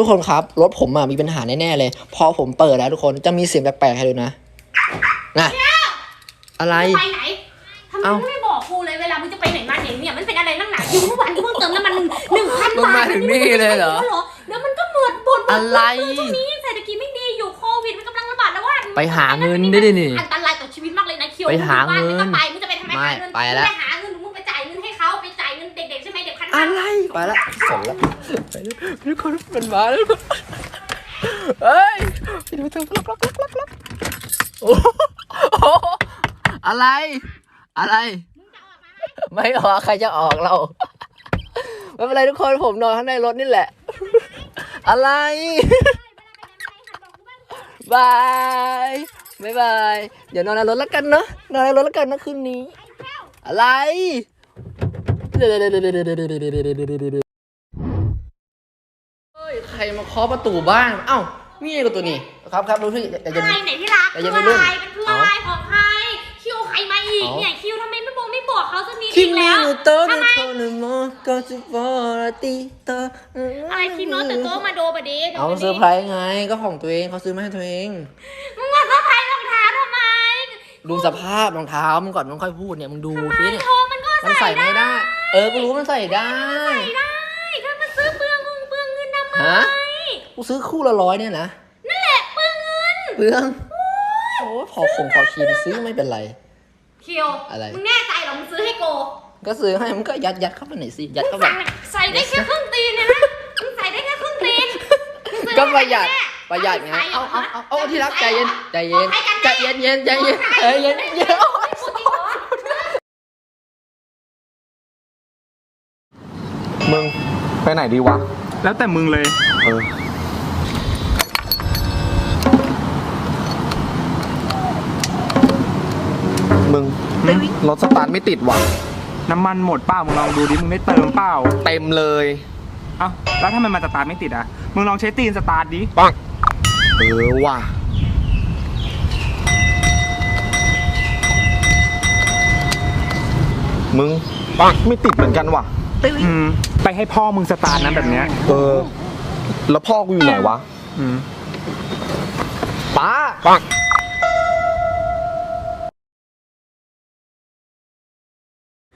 ทุกคนครับ รถผมอะมีปัญหาแน่ๆเลย พอผมเปิดแล้วทุกคนจะมีเสียงแปลกๆให้ดูนะนะอะไร ไปไหนทำไมเอ้า มึงไม่บอกกูเลยเวลามึงจะไปไหนมาไหนเนี่ยมันเป็นอะไรนักหนาอยู่เมื่อวานกูเพิ่งเติมน้ำมันหนึ่งหนึ่งพันมึงบามาทถึงนี่เลยเหรอเดี๋ยวมันก็หมดหมดหมดอะไร ช่วงนี้เศรษฐกิจไม่ดีอยู่โควิดมันกำลังระบาดแล้วว่าไปหาเงินได้ดินี่ อันตรายต่อชีวิตมากเลยนะคิวไปหาเงินมึงไปมึงจะไปทำไมไม่หาเงินไปแล้ว มึงไปหาเงินมึงไปจ่ายเงินให้เขาไปจ่ายเงินเด็กๆใช่ไหมเด็กพันอะไรไปละสนละ ไปแล้วทุกคนมันมาแล้วเฮ้ยไปดูเธอล็อกล็อกล็อกล็อกล็อกโอ้โหอะไร อะไร ไม่ออกใครจะออกเราไม่เป็นไรทุกคนผมนอนข้างในรถนี่แหละ อะไรบายบายบาย เดี๋ยวนอนในรถแล้วกันเนอะนอนในรถแล้วกันนะคืนนี้ อะไร ใครมาเคาะประตูบ้าน เอ้า นี่ไงกับตัวนี้ ครับครับรู้ที่แต่อะจะไรไหนที่รักแต่ยังไม่รุ่นอะไรเป็นเพื่อนอะไรของใคร คิวใครมาอีกเอาเนี่ยคิวทำไมไม่บอกไม่บอกเขาสักนิดคินึดงไม่แล้วรู้ตัวทำไมนะคนมอก็จะฟอร์ติโตอะไรคิดโน้ตแต่โต๊ะมาโดบะเดเอาเซอร์ไพรส์ไง ก็ของตัวเองเขาซื้อมาให้ตัวเองมึงมาเซอร์ไพรส์รองเท้าทำไม ดูสภาพรองเท้ามึงก่อนมึงค่อยพูดเนี่ยมึงดูสิเนี่ยโทรมันก็มันใส่ใส่ไม่ได้ เออกูรู้มันใส่ได้ ฮะกูซื้อคู่ละร้อยเนี่ยนะ นั่นแหละเปลืองเงินเปลืองโอ้ยพอคงพอคีนซื้อไม่เป็นไรคิวอะไร มึงแน่ใจเหรอมึงซื้อให้โก ก็ซื้อให้มันก็ยัดยัดเข้าไปหน่อยสิ ยัดมึเข้างไปสั่งเนี่ยใส่ได้แค่ครึ่งตีนเนี่ยนะมึงใส่ได้แค่ครึ่งตีนมึงซื้อก็ประหยัดให้ประหยัดไงใส่เอาเอาเอาเอาที่รักใจใส่เย็นหรอใจเย็นบอกให้กันใจเย็นเย็นใจเย็นใจเย็นเย็นเอาไม่พูดจริงเหรอมึงไปไหนดีวะ แล้วแต่มึงเลย เออ มึง รถสตาร์ทไม่ติดว่ะ น้ำมันหมดเปล่ามึงลองดูดิ มึงได้เติมเปล่าเต็มเลย เอ้าแล้วทำไมมันสตาร์ทไม่ติดอะ มึงลองใช้ตีนสตาร์ทดิ ปัง เออว่ะ มึง ปัง ไม่ติดเหมือนกันว่ะ อืม ไปให้พ่อมึงสตาร์ทนะแบบเนี้ยเออ แล้วพ่อกูอยู่ไหนวะอืมป้าปัง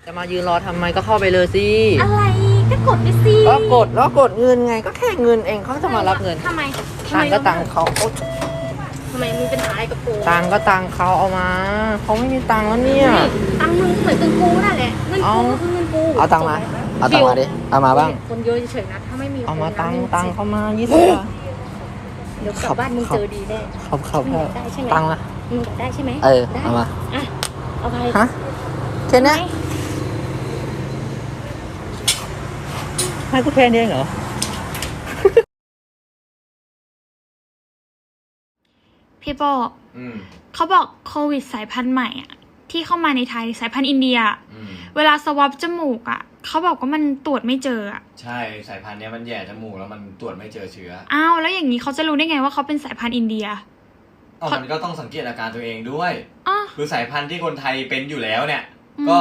จะมายืนรอทำไมก็เข้าไปเลยสิ อะไรก็กดไปสิก็กดแล้วกดเงินไงก็แค่เงินเองเขาจะมารับเงิน ทำไมตังค์ก็ตังค์เขาโอ๊ยทำไมมึงเป็นอะไรกับโกตังค์ก็ตังค์เขาเอามาเขาไม่มีตังค์แล้วเนี่ย ตังค์มึงเหมือนตังกูนั่นแหละเงินเอากูก็คือเงินกูเอาตังค์มา เอาตังค์มาดิ เอามาบ้าง คนเยอะเฉยๆนะ ถ้าไม่มีเอามาคนนะตังค์ไม่ตังค์เขามายี่สิบบาทเดี๋ยวกลับบ้านมึงเจอดีแน่เขาเขามึงอยากได้ใช่ไหมตังค์มามึงอยากได้ใช่ไหมเออ ได้เอามาอะเอาไปฮะแค่เนี้ยไหมให้กูแค่นี้เองเหรอ พี่โบอืมเขาบอกโควิดสายพันธุ์ใหม่อะ ที่เข้ามาในไทยสายพันธุ์อินเดียอะอืมเวลาสวอปจมูกอะเขาบอกว่ามันตรวจไม่เจออะใช่สายพันธุ์เนี้ยมันแย่จมูกแล้วมันตรวจไม่เจอเชื้ออ้าวแล้วอย่างนี้เขาจะรู้ได้ไงว่าเขาเป็นสายพันธุ์อินเดียเอามันก็ต้องสังเกตอาการตัวเองด้วย อ้อ คือสายพันธุ์ที่คนไทยเป็นอยู่แล้วเนี่ย อืม ก็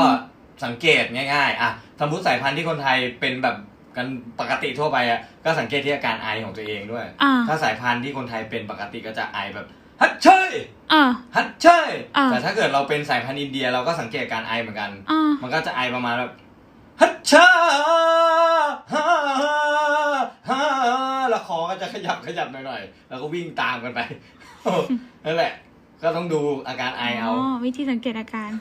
สังเกตง่ายๆอะสมมติสายพันธุ์ที่คนไทยเป็นแบบกันปกติทั่วไปอะก็สังเกตที่อาการไอของตัวเองด้วย อ่า ถ้าสายพันธุ์ที่คนไทยเป็นปกติก็จะไอแบบ ฮัทเชยอ่า ฮัทเชยอ่าแต่ถ้าเกิดเราเป็นสายพันธุ์อินเดียเราก็สังเกตอาการไอเหมือนกัน อ่ามันก็จะไอประมาณแบบฮัทชาฮ่าฮ่าแล้วคอก็จะขยับขยับหน่อยๆแล้วก็วิ่งตามกันไป นั่นแหละ ก็ต้องดูอาการไอเอาอ๋อวิธีสังเกตอาการ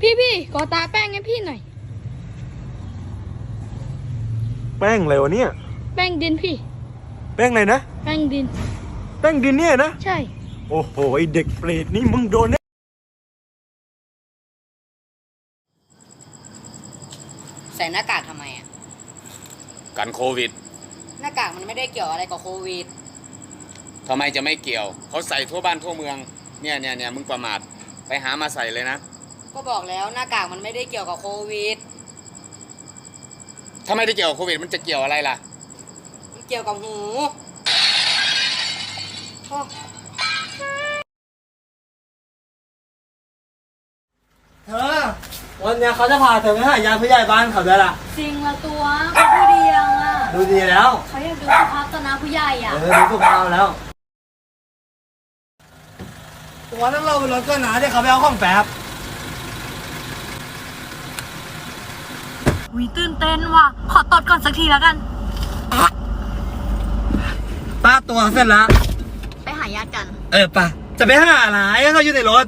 พี่พี่ขอตาแป้งให้พี่หน่อย แป้งอะไรวะเนี่ย แป้งดินพี่ แป้งอะไรนะ แป้งดิน แป้งดินเนี่ยนะ ใช่ โอ้โหไอเด็กเปรตนี่มึงโดนแน่ใส่หน้ากากทำไมอะ กันโควิด หน้ากากมันไม่ได้เกี่ยวอะไรกับโควิด ทำไมจะไม่เกี่ยว เขาใส่ทั่วบ้านทั่วเมือง เนี่ยเนี่ยเนี่ยมึงประมาท ไปหามาใส่เลยนะ ก็บอกแล้วหน้ากากมันไม่ได้เกี่ยวกับโควิด ถ้าไม่ได้เกี่ยวกับโควิด มันจะเกี่ยวอะไรล่ะ มันเกี่ยวกับหูโอ้วันเนี้ยเขาจะพาเธอไปหายาผู้ใหญ่บ้านเขาด้วยล่ะ จริงละตัวเขาดูดียังอะดูดีแล้ว เขาอยากดูสภาพตอนน้าผู้ใหญ่อะ เออดูสุภาพแล้วตัวนั้นเราไปรถก็หนาเดี๋ยวเขาไปเอาของแป๊บ วิตื่นเต้นว่ะ ขอตดก่อนสักทีแล้วกัน ป้าตัวเสร็จแล้ว ไปหาญาติกัน เออป่ะ จะไปหาอะไรเขาอยู่ในรถ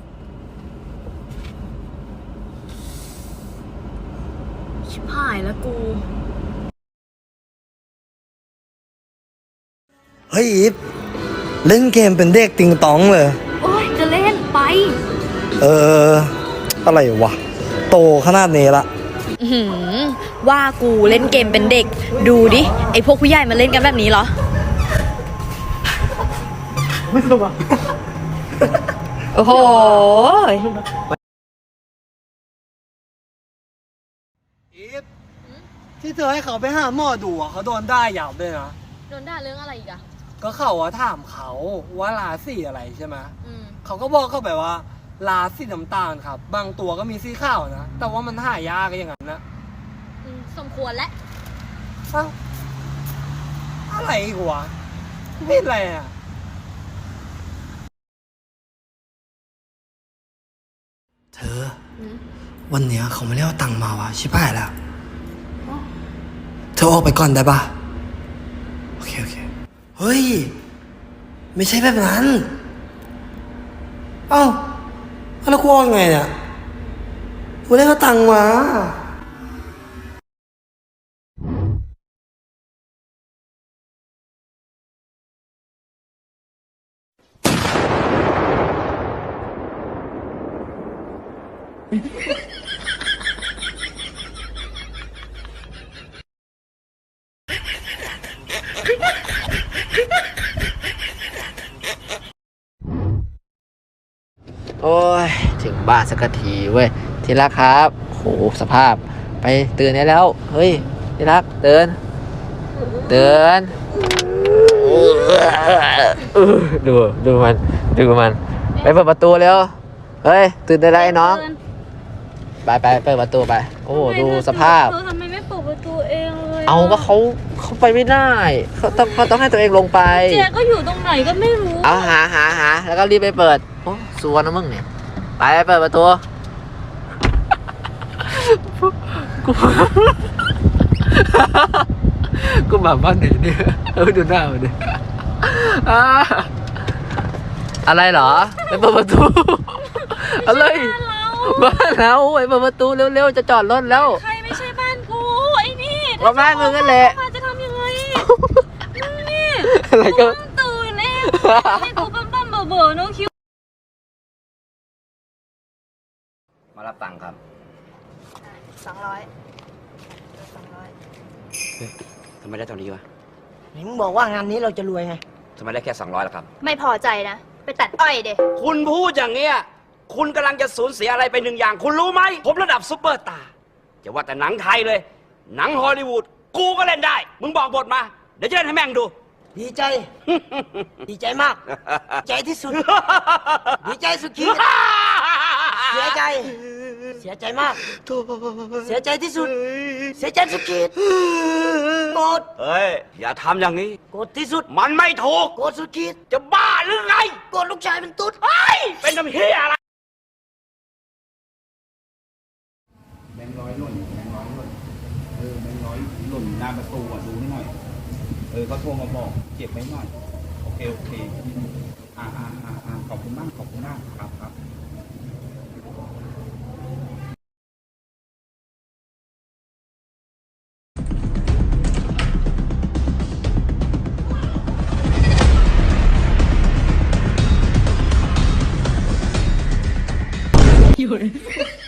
ชิบหายแล้วกู เฮ้ยอีฟเล่นเกมเป็นเด็กติงตองเลย โอ้ยจะเล่นไป เออ อะไรวะ โตขนาดนี้ละ ว่ากูเล่นเกมเป็นเด็ก ดูดิ ไอพวกผู้ใหญ่มาเล่นกันแบบนี้เหรอ ไม่สบายโอ้โห อีฟที่เธอให้เขาไปหาหมอดูอะเขาโดนได้หยาบด้วยนะ โดนด่าเรื่องอะไรอีกอะก็เขาว่าถามเขาว่าราศีอะไรใช่ไหมอืม เขาก็บอกเขาแบบว่า ราศีน้ำตาลครับ บางตัวก็มีสีขาวนะ แต่ว่ามันหายากอย่างนั้นนะอืมสมควรและเอ้าอะไรอีกวะไม่อะไรอะ เธอ วันเนี้ยเขาไม่ได้เอาตังค์มาวะชิบหายแล้ว เธอออกไปก่อนได้ปะโอเค โอเค เฮ้ย ไม่ใช่แบบนั้น เอ้า แล้วกูออกยังไงเนี่ยกูได้เอาตังค์มา โอ้ย ถึงบ้านสักทีเว้ย ทีรักครับ โห สภาพ ไปตื่นได้แล้ว เฮ้ย ทีรักเตือนเตือนดูดูมัน ดูมัน ไปเปิดประตูเร็ว เฮ้ย ตื่นได้แล้วไอ้น้อง ไปไปเปิดประตูไป โอ้โหดูสภาพเธอทำไมไม่เปิดประตูเองเลยเอาก็เขาเขาไปไม่ได้เขาต้องเขาต้องให้ตัวเองลงไป เจ๊ก็อยู่ตรงไหนก็ไม่รู้ เอาหาหาหาแล้วก็รีบไปเปิด โอ้สวนนะมึงเนี่ยไปไปเปิดประตูกูกูมาบ้านไหนเนี่ยเออดูหน้ามันดิอ่าอะไรเหรอไปเปิดประตู อะไร บ้านเราไปเปิดประตูเร็วๆ จะจอดรถแล้ว ใครไม่ใช่บ้านกูไอ้นี่ก็บ้านมึงนั่นแหละพาจะทำยังไงมึงนี่อะไรก็ตื่นเองให้กูปั้มปั้มๆเบอๆน้องคิว มารับตังค์ครับสองร้อยสองร้อยทำไมได้เท่านี้วะมึงบอกว่างานนี้เราจะรวยไง ทำไมได้แค่สองร้อยล่ะครับ ไม่พอใจนะ ไปตัดอ้อยเด็คุณพูดอย่างเงี้ย คุณกำลังจะสูญเสียอะไรไปหนึ่งอย่าง คุณรู้ไหม ผมระดับซุปเปอร์สตาร์จะว่าแต่หนังไทยเลย หนังฮอลลีวูด กูก็เล่นได้ มึงบอกบทมา เดี๋ยวจะเล่นให้แม่งดู ดีใจ ดีใจมาก ใจที่สุด ดีใจสุดขีด เสียใจ เสียใจมากเสียใจที่สุด เสียใจสุดขีดโกรธเฮ้ย อย่าทำอย่างนี้ โกรธที่สุด มันไม่ถูก โกรธสุดขีดจะบ้าหรือไง โกรธลูกชายเป็นตุ๊ดเฮ้ย เป็นน้ำเฮียอะไรแบงค์ร้อยหล่นแบงค์ร้อยหล่นเออแบงค์ร้อยหล่นหน้าประตูอะดูให้หน่อย เออเขาโทรมาบอกเก็บไว้หน่อย โอเค โอเค อ่าอ่าอ่าอ่าขอบคุณมาก ขอบคุณมากครับ ครั